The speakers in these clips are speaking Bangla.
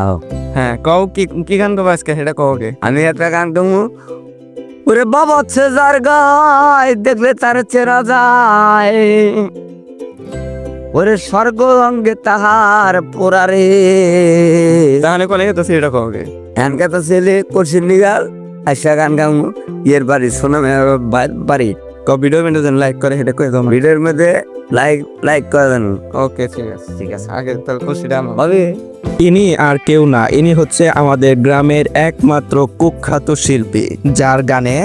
আও। হ্যাঁ কও কি কি গান গাবো আজকে? সেটা কও গে আমি একটা গান গাবো। ওরে বাবা হচ্ছে যার গায় দেখলে তার চেরা যায়। ওরে স্বর্গ অঙ্গে তাহার পোড়ারে তাহলে কোনে তো সেটা কও এনকা তো ছেলে করছি নিগাল আইসা গান গামু ইয়ের বাড়ি সোনামে বাড়ি। ভিডিও যেন লাইক করে সেটা দাও ভিডিওর মধ্যে লাইক লাইক করে দেন। ওকে ঠিক আছে ঠিক আছে। আগে তাহলে খুশিটা আমার। ইনি আর কেউ না, ইনি হচ্ছে আমাদের গ্রামের একমাত্র কুখ্যাত শিল্পী, যার গানে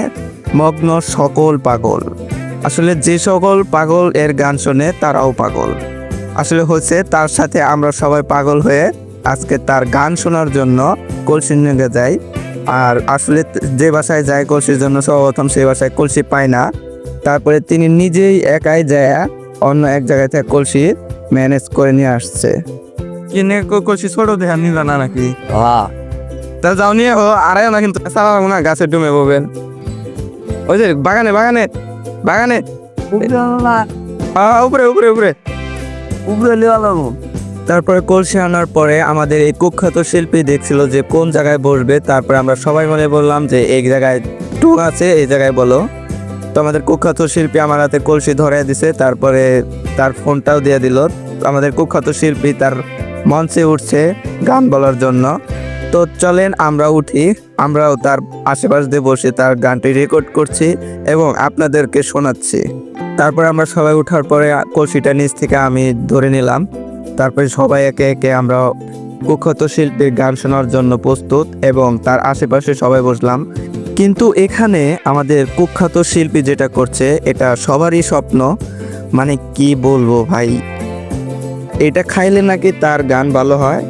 মগ্ন সকল পাগল। আসলে যে সকল পাগল এর গান শোনে, তারাও পাগল। আসলে হচ্ছে তার সাথে আমরা সবাই পাগল হয়ে আজকে তার গান শোনার জন্য কলসিনগে যাই। আর আসলে যে বাসায় যায় কলসির জন্য, সর্বপ্রথম সেই বাসায় কলসি পায় না। তারপরে তিনি নিজেই একাই যায় অন্য এক জায়গায় থেকে কলসি ম্যানেজ করে নিয়ে আসছে। কিনে কলসি ছোট দেখা নিলা না নাকি? তা যাও নিয়ে ও আড়াই না কিন্তু সারা না গাছে ডুমে ববেন ওই যে বাগানে বাগানে বাগানে। উপরে উপরে উপরে। উপরে তারপরে কলসি আনার পরে আমাদের এই কুখ্যাত শিল্পী দেখছিল যে কোন জায়গায় বসবে তারপরে আমরা সবাই মিলে বললাম যে এই জায়গায় টু আছে এই জায়গায় বলো। তো আমাদের কুখ্যাত শিল্পী আমার হাতে কলসি ধরে দিছে তারপরে তার ফোনটাও দিয়ে দিল। আমাদের কুখ্যাত শিল্পী তার মঞ্চে উঠছে গান বলার জন্য। তো চলেন আমরা উঠি, আমরাও তার আশেপাশ দিয়ে বসে তার গানটি রেকর্ড করছি এবং আপনাদেরকে শোনাচ্ছি। তারপরে আমরা সবাই উঠার পরে কলসিটা নিচ থেকে আমি ধরে নিলাম। তারপরে সবাই একে একে আমরা কুখ্যাত শিল্পীর গান শোনার জন্য প্রস্তুত এবং তার আশেপাশে সবাই বসলাম। কিন্তু এখানে আমাদের কুখ্যাত শিল্পী যেটা করছে, এটা সবারই স্বপ্ন। মানে কি বলব ভাই? এটা খাইলে নাকি তার গান ভালো হয়?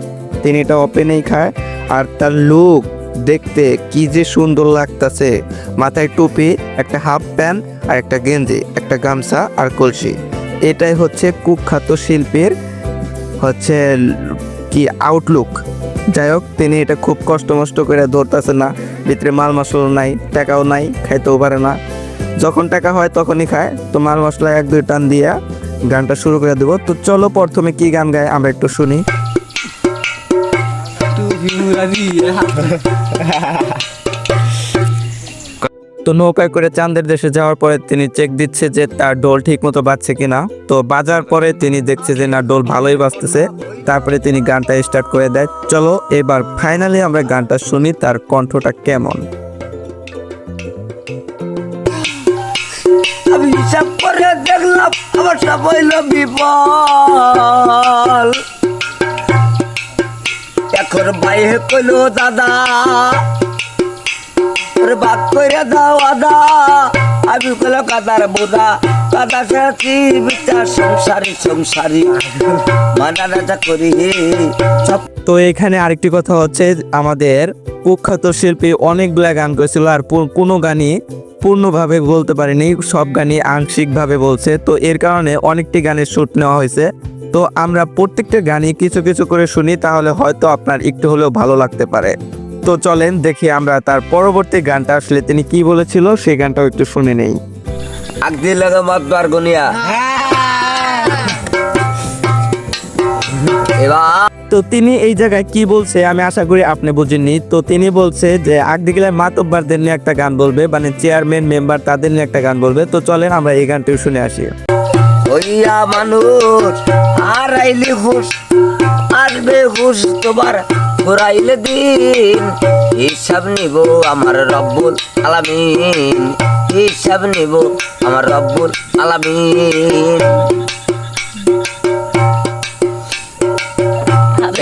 তিনি এটা ওপেনেই খায়। আর তার লুক দেখতে কি যে সুন্দর লাগতাছে। মাথায় টুপি, একটা হাফ প্যান্ট আর একটা গেঞ্জি, একটা গামছা আর কলসি। এটাই হচ্ছে কুখ্যাত শিল্পীর হচ্ছে কি আউটলুক যাই হোক, তিনি এটা খুব কষ্ট মষ্ট করে ধরতেছে না। ভিতরে মাল মশলা নাই, টাকাও নাই, খাইতেও পারে না। যখন টাকা হয় তখনই খায়। তো মাল মশলা এক, দুই টান দিয়া গানটা শুরু করে দেবো। তো চলো প্রথমে কি গান গায় আমরা একটু শুনি। তো নৌকায় করে চাঁদের দেশে যাওয়ার পরে তিনি চেক দিচ্ছে যে তার ডোল ঠিক মতো বাজছে কিনা। তো বাজার পরে তিনি দেখছে যে না ডোল ভালোই বাজতেছে। তারপরে তিনি গানটা স্টার্ট করে দেয়। চলো এবার ফাইনালি আমরা গানটা শুনি, তার কণ্ঠটা কেমন? আমার সব হইল বিপল। এখন বাইরে কইল দাদা। তোর বাদ করে দাও আদা। আমি কইল কাদার বোদা। বিচার সংসারী সংসারী। মানা রাজা করি তো এখানে আরেকটি কথা হচ্ছে, আমাদের কুখ্যাত শিল্পী অনেকগুলা গান করেছিল আর কোনো গানই পূর্ণভাবে বলতে পারেনি, সব গানই আংশিকভাবে বলছে। তো এর কারণে অনেকটি গানের শ্যুট নেওয়া হয়েছে। তো আমরা প্রত্যেকটা গানই কিছু কিছু করে শুনি, তাহলে হয়তো আপনার একটু হলেও ভালো লাগতে পারে। তো চলেন দেখি আমরা তার পরবর্তী গানটা আসলে তিনি কি বলেছিল, সেই গানটাও একটু শুনে নেই। আগদি লাগা মাতবার গুনিয়া। এবার তো তিনি এই জায়গায় কি বলছে আমি আশা করি আপনি বুঝেননি। তো তিনি বলছে যে আগদিকে মাতব্বারদের নিয়ে একটা গান বলবে মানে চেয়ারম্যান মেম্বার তাদের নিয়ে একটা গান বলবে। তো চলেন আমরা এই গানটি শুনে আসি। হইয়া মানুষ হারাইলে হুশ আসবে হুশ তোমার ঘুরাইলে দিন। হিসাব নিব আমার রব্বুল আলামিন হিসাব নিব আমার রব্বুল আলামিন।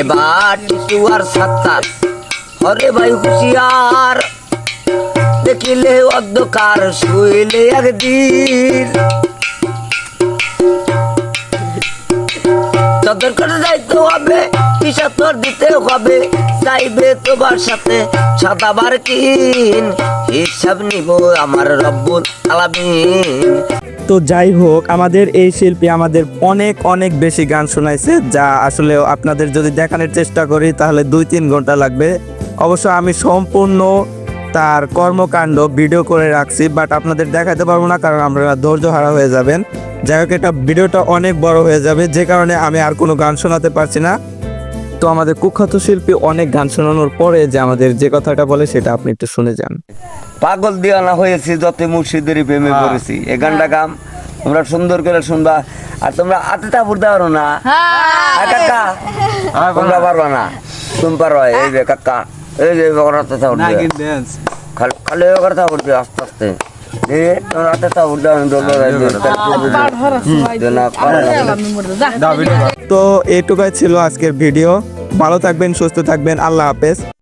এবার টিসু আর সাত্তার হরে ভাই হুশিয়ার। দেখিলে অন্ধকার শুইলে একদিন। করে যাইতে হবে, হিসাব তোর দিতে হবে। চাইবে তোমার সাথে কিন। হিসাব নিব আমার রব্বুল আলামিন। তো যাই হোক, আমাদের এই শিল্পী আমাদের অনেক অনেক বেশি গান শোনাইছে, যা আসলে আপনাদের যদি দেখানোর চেষ্টা করি, তাহলে দুই, তিন ঘণ্টা লাগবে। অবশ্য আমি সম্পূর্ণ তার কর্মকাণ্ড ভিডিও করে রাখছি, বাট আপনাদের দেখাতে পারব না, কারণ আমরা ধৈর্য হারা হয়ে যাবেন। যাই হোক এটা ভিডিওটা অনেক বড় হয়ে যাবে যে কারণে আমি আর কোনো গান শোনাতে পারছি না। তো আমাদের কুখ্যাত শিল্পী অনেক গান শোনানোর পরে যে আমাদের যে কথাটা বলে সেটা আপনি একটু শুনে যান। পাগল দিওয়ানা হয়েছি যত মুর্শিদেরই প্রেমে হ্যাঁ। পড়েছি। এই গানটা গাম তোমরা সুন্দর করে শুনবা। আর তোমরা আতেটা বুঝতে পারো না। আর কাকা তোমরা পারবা না। তুমি পারো এই যে কাকা এই যে খালি খালি আস্তে আস্তে। তো এইটুকাই ছিল আজকের ভিডিও। ভালো থাকবেন সুস্থ থাকবেন। আল্লাহ হাফেজ।